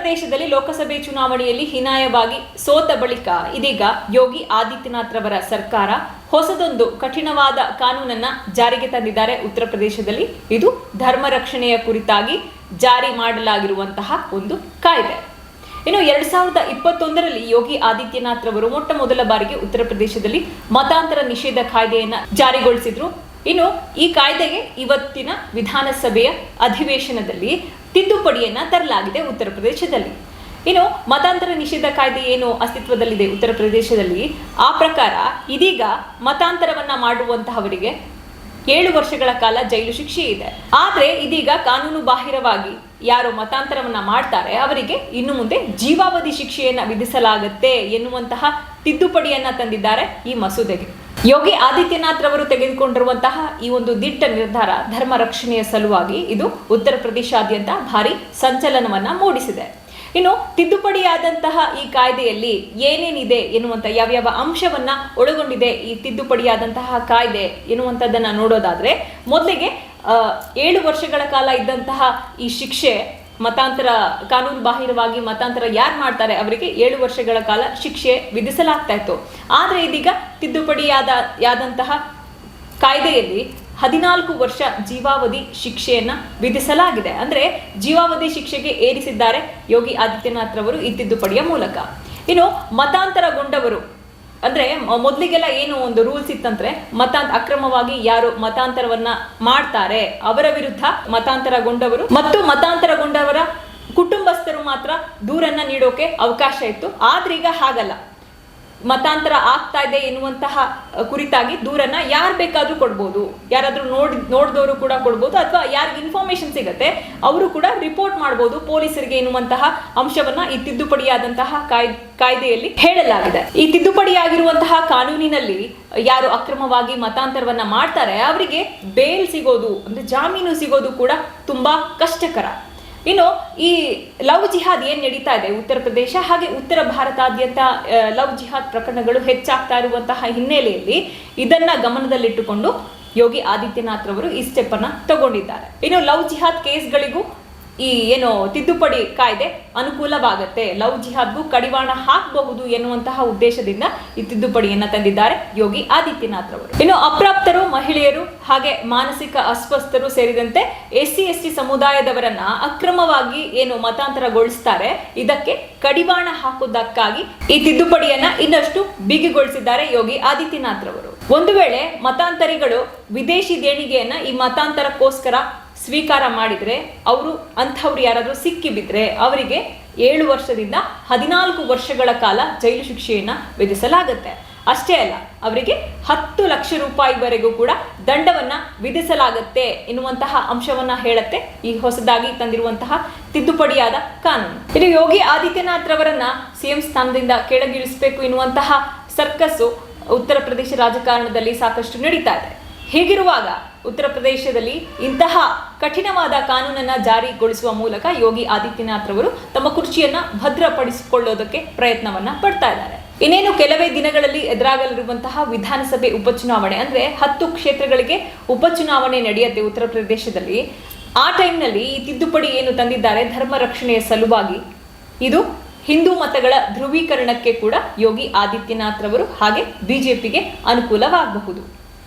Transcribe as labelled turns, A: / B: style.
A: ಪ್ರದೇಶದಲ್ಲಿ ಲೋಕಸಭೆ ಚುನಾವಣೆಯಲ್ಲಿ ಹೀನಾಯವಾಗಿ ಸೋತ ಬಳಿಕ ಇದೀಗ ಯೋಗಿ ಆದಿತ್ಯನಾಥ್ ರವರ ಸರ್ಕಾರ ಹೊಸದೊಂದು ಕಠಿಣವಾದ ಕಾನೂನನ್ನ ಜಾರಿಗೆ ತಂದಿದ್ದಾರೆ. ಉತ್ತರ ಪ್ರದೇಶದಲ್ಲಿ ಇದು ಧರ್ಮ ರಕ್ಷಣೆಯ ಕುರಿತಾಗಿ ಜಾರಿ ಮಾಡಲಾಗಿರುವಂತಹ ಒಂದು ಕಾಯ್ದೆ. ಇನ್ನು ಎರಡ್ ಸಾವಿರದ ಇಪ್ಪತ್ತೊಂದರಲ್ಲಿ ಯೋಗಿ ಆದಿತ್ಯನಾಥ್ ರವರು ಮೊಟ್ಟ ಮೊದಲ ಬಾರಿಗೆ ಉತ್ತರ ಪ್ರದೇಶದಲ್ಲಿ ಮತಾಂತರ ನಿಷೇಧ ಕಾಯ್ದೆಯನ್ನ ಜಾರಿಗೊಳಿಸಿದ್ರು. ಇನ್ನು ಈ ಕಾಯ್ದೆಗೆ ಇವತ್ತಿನ ವಿಧಾನಸಭೆಯ ಅಧಿವೇಶನದಲ್ಲಿ ತಿದ್ದುಪಡಿಯನ್ನ ತರಲಾಗಿದೆ ಉತ್ತರ ಪ್ರದೇಶದಲ್ಲಿ. ಇನ್ನು ಮತಾಂತರ ನಿಷೇಧ ಕಾಯ್ದೆ ಏನು ಅಸ್ತಿತ್ವದಲ್ಲಿದೆ ಉತ್ತರ ಪ್ರದೇಶದಲ್ಲಿ? ಆ ಪ್ರಕಾರ ಇದೀಗ ಮತಾಂತರವನ್ನ ಮಾಡುವಂತಹವರಿಗೆ ಏಳು ವರ್ಷಗಳ ಕಾಲ ಜೈಲು ಶಿಕ್ಷೆ ಇದೆ. ಆದ್ರೆ ಇದೀಗ ಕಾನೂನು ಬಾಹಿರವಾಗಿ ಯಾರು ಮತಾಂತರವನ್ನ ಮಾಡ್ತಾರೆ, ಅವರಿಗೆ ಇನ್ನು ಮುಂದೆ ಜೀವಾವಧಿ ಶಿಕ್ಷೆಯನ್ನ ವಿಧಿಸಲಾಗುತ್ತೆ ಎನ್ನುವಂತಹ ತಿದ್ದುಪಡಿಯನ್ನ ತಂದಿದ್ದಾರೆ ಈ ಮಸೂದೆಗೆ. ಯೋಗಿ ಆದಿತ್ಯನಾಥ್ ರವರು ತೆಗೆದುಕೊಂಡಿರುವಂತಹ ಈ ಒಂದು ದಿಟ್ಟ ನಿರ್ಧಾರ ಧರ್ಮ ರಕ್ಷಣೆಯ ಸಲುವಾಗಿ ಇದು ಉತ್ತರ ಪ್ರದೇಶಾದ್ಯಂತ ಭಾರಿ ಸಂಚಲನವನ್ನ ಮೂಡಿಸಿದೆ. ಇನ್ನು ತಿದ್ದುಪಡಿಯಾದಂತಹ ಈ ಕಾಯ್ದೆಯಲ್ಲಿ ಏನೇನಿದೆ ಎನ್ನುವಂತ ಯಾವ್ಯಾವ ಅಂಶವನ್ನ ಒಳಗೊಂಡಿದೆ ಈ ತಿದ್ದುಪಡಿಯಾದಂತಹ ಕಾಯ್ದೆ ಎನ್ನುವಂಥದ್ದನ್ನ ನೋಡೋದಾದ್ರೆ, ಮೊದಲಿಗೆ ಏಳು ವರ್ಷಗಳ ಕಾಲ ಇದ್ದಂತಹ ಈ ಶಿಕ್ಷೆ ಮತಾಂತರ ಕಾನೂನು ಬಾಹಿರವಾಗಿ ಮತಾಂತರ ಯಾರು ಮಾಡ್ತಾರೆ ಅವರಿಗೆ ಏಳು ವರ್ಷಗಳ ಕಾಲ ಶಿಕ್ಷೆ ವಿಧಿಸಲಾಗ್ತಾ ಇತ್ತು. ಆದ್ರೆ ಇದೀಗ ತಿದ್ದುಪಡಿಯಾದ ಯಾದಂತಹ ಕಾಯ್ದೆಯಲ್ಲಿ ಹದಿನಾಲ್ಕು ವರ್ಷ ಜೀವಾವಧಿ ಶಿಕ್ಷೆಯನ್ನ ವಿಧಿಸಲಾಗಿದೆ. ಅಂದ್ರೆ ಜೀವಾವಧಿ ಶಿಕ್ಷೆಗೆ ಏರಿಸಿದ್ದಾರೆ ಯೋಗಿ ಆದಿತ್ಯನಾಥ್ ರವರು ಈ ತಿದ್ದುಪಡಿಯ ಮೂಲಕ. ಇನ್ನು ಮತಾಂತರಗೊಂಡವರು ಅಂದ್ರೆ ಮೊದ್ಲಿಗೆಲ್ಲ ಏನು ಒಂದು ರೂಲ್ಸ್ ಇತ್ತಂದ್ರೆ, ಮತಾಂತ, ಅಕ್ರಮವಾಗಿ ಯಾರು ಮತಾಂತರವನ್ನ ಮಾಡ್ತಾರೆ, ಅವರ ವಿರುದ್ಧ ಮತಾಂತರಗೊಂಡವರು ಮತ್ತು ಮತಾಂತರಗೊಂಡವರ ಕುಟುಂಬಸ್ಥರು ಮಾತ್ರ ದೂರನ್ನ ನೀಡೋಕೆ ಅವಕಾಶ ಇತ್ತು. ಆದ್ರೀಗ ಹಾಗಲ್ಲ. ಮತಾಂತರ ಆಗ್ತಾ ಇದೆ ಎನ್ನುವಂತಹ ಕುರಿತಾಗಿ ದೂರನ್ನ ಯಾರು ಬೇಕಾದ್ರೂ ಕೊಡ್ಬೋದು. ಯಾರಾದ್ರೂ ನೋಡ್, ನೋಡಿದವರು ಕೂಡ ಕೊಡ್ಬೋದು ಅಥವಾ ಯಾರಿಗೆ ಇನ್ಫಾರ್ಮೇಶನ್ ಸಿಗತ್ತೆ, ಅವರು ಕೂಡ ರಿಪೋರ್ಟ್ ಮಾಡ್ಬೋದು ಪೊಲೀಸರಿಗೆ ಎನ್ನುವಂತಹ ಅಂಶವನ್ನ ಈ ತಿದ್ದುಪಡಿಯಾದಂತಹ ಕಾಯ್ ಕಾಯ್ದೆಯಲ್ಲಿ ಹೇಳಲಾಗಿದೆ. ಈ ತಿದ್ದುಪಡಿಯಾಗಿರುವಂತಹ ಕಾನೂನಿನಲ್ಲಿ ಯಾರು ಅಕ್ರಮವಾಗಿ ಮತಾಂತರವನ್ನ ಮಾಡ್ತಾರೆ, ಅವರಿಗೆ ಬೇಲ್ ಸಿಗೋದು, ಅಂದ್ರೆ ಜಾಮೀನು ಸಿಗೋದು ಕೂಡ ತುಂಬಾ ಕಷ್ಟಕರ. ಇನ್ನು ಈ ಲವ್ ಜಿಹಾದ್ ಏನ್ ನಡೀತಾ ಇದೆ ಉತ್ತರ ಪ್ರದೇಶ ಹಾಗೆ ಉತ್ತರ ಭಾರತಾದ್ಯಂತ ಲವ್ ಜಿಹಾದ್ ಪ್ರಕರಣಗಳು ಹೆಚ್ಚಾಗ್ತಾ ಇರುವಂತಹ ಹಿನ್ನೆಲೆಯಲ್ಲಿ ಇದನ್ನ ಗಮನದಲ್ಲಿಟ್ಟುಕೊಂಡು ಯೋಗಿ ಆದಿತ್ಯನಾಥ್ ಅವರು ಈ ಸ್ಟೆಪ್ ಅನ್ನ ತಗೊಂಡಿದ್ದಾರೆ. ಇನ್ನು ಲವ್ ಜಿಹಾದ್ ಕೇಸ್ಗಳಿಗೂ ಈ ಏನು ತಿದ್ದುಪಡಿ ಕಾಯ್ದೆ ಅನುಕೂಲವಾಗುತ್ತೆ. ಲವ್ ಜಿಹಾದ್ಗೂ ಕಡಿವಾಣ ಹಾಕಬಹುದು ಎನ್ನುವಂತಹ ಉದ್ದೇಶದಿಂದ ಈ ತಿದ್ದುಪಡಿಯನ್ನ ತಂದಿದ್ದಾರೆ ಯೋಗಿ ಆದಿತ್ಯನಾಥ್ ರವರು. ಇನ್ನು ಅಪ್ರಾಪ್ತರು, ಮಹಿಳೆಯರು ಹಾಗೆ ಮಾನಸಿಕ ಅಸ್ವಸ್ಥರು ಸೇರಿದಂತೆ ಎಸ್ ಸಿ ಎಸ್ ಟಿ ಸಮುದಾಯದವರನ್ನ ಅಕ್ರಮವಾಗಿ ಏನು ಮತಾಂತರಗೊಳಿಸ್ತಾರೆ, ಇದಕ್ಕೆ ಕಡಿವಾಣ ಹಾಕುವುದಕ್ಕಾಗಿ ಈ ತಿದ್ದುಪಡಿಯನ್ನ ಇನ್ನಷ್ಟು ಬಿಗಿಗೊಳಿಸಿದ್ದಾರೆ ಯೋಗಿ ಆದಿತ್ಯನಾಥ್ ಅವರು ಒಂದು ವೇಳೆ ಮತಾಂತರಿಗಳು ವಿದೇಶಿ ದೇಣಿಗೆಯನ್ನ ಈ ಮತಾಂತರಕ್ಕೋಸ್ಕರ ಸ್ವೀಕಾರ ಮಾಡಿದರೆ ಅವರು, ಅಂಥವ್ರು ಯಾರಾದರೂ ಸಿಕ್ಕಿ ಬಿದ್ರೆ ಅವರಿಗೆ ಏಳು ವರ್ಷದಿಂದ ಹದಿನಾಲ್ಕು ವರ್ಷಗಳ ಕಾಲ ಜೈಲು ಶಿಕ್ಷೆಯನ್ನ ವಿಧಿಸಲಾಗುತ್ತೆ. ಅಷ್ಟೇ ಅಲ್ಲ, ಅವರಿಗೆ ಹತ್ತು ಲಕ್ಷ ರೂಪಾಯಿವರೆಗೂ ಕೂಡ ದಂಡವನ್ನು ವಿಧಿಸಲಾಗುತ್ತೆ ಎನ್ನುವಂತಹ ಅಂಶವನ್ನು ಹೇಳುತ್ತೆ ಈ ಹೊಸದಾಗಿ ತಂದಿರುವಂತಹ ತಿದ್ದುಪಡಿಯಾದ ಕಾನೂನು. ಇದು ಯೋಗಿ ಆದಿತ್ಯನಾಥ್ ರವರನ್ನ ಸಿಎಂ ಸ್ಥಾನದಿಂದ ಕೆಳಗಿಳಿಸಬೇಕು ಎನ್ನುವಂತಹ ಸರ್ಕಸ್ಸು ಉತ್ತರ ಪ್ರದೇಶ ರಾಜಕಾರಣದಲ್ಲಿ ಸಾಕಷ್ಟು ನಡೀತಾ ಇದೆ. ಹೀಗಿರುವಾಗ ಉತ್ತರ ಪ್ರದೇಶದಲ್ಲಿ ಇಂತಹ ಕಠಿಣವಾದ ಕಾನೂನನ್ನ ಜಾರಿಗೊಳಿಸುವ ಮೂಲಕ ಯೋಗಿ ಆದಿತ್ಯನಾಥ್ ರವರು ತಮ್ಮ ಕುರ್ಚಿಯನ್ನ ಭದ್ರಪಡಿಸಿಕೊಳ್ಳೋದಕ್ಕೆ ಪ್ರಯತ್ನವನ್ನ ಪಡ್ತಾ ಇದ್ದಾರೆ. ಇನ್ನೇನು ಕೆಲವೇ ದಿನಗಳಲ್ಲಿ ಎದುರಾಗಲಿರುವಂತಹ ವಿಧಾನಸಭೆ ಉಪಚುನಾವಣೆ ಅಂದ್ರೆ ಹತ್ತು ಕ್ಷೇತ್ರಗಳಿಗೆ ಉಪಚುನಾವಣೆ ನಡೆಯುತ್ತೆ ಉತ್ತರ ಪ್ರದೇಶದಲ್ಲಿ. ಆ ಟೈಮ್ನಲ್ಲಿ ಈ ತಿದ್ದುಪಡಿ ಏನು ತಂದಿದ್ದಾರೆ ಧರ್ಮ ರಕ್ಷಣೆಯ ಸಲುವಾಗಿ? ಇದು ಹಿಂದೂ ಮತಗಳ ಧ್ರುವೀಕರಣಕ್ಕೆ ಕೂಡ ಯೋಗಿ ಆದಿತ್ಯನಾಥ್ ರವರು ಹಾಗೆ ಬಿಜೆಪಿಗೆ ಅನುಕೂಲವಾಗಬಹುದು.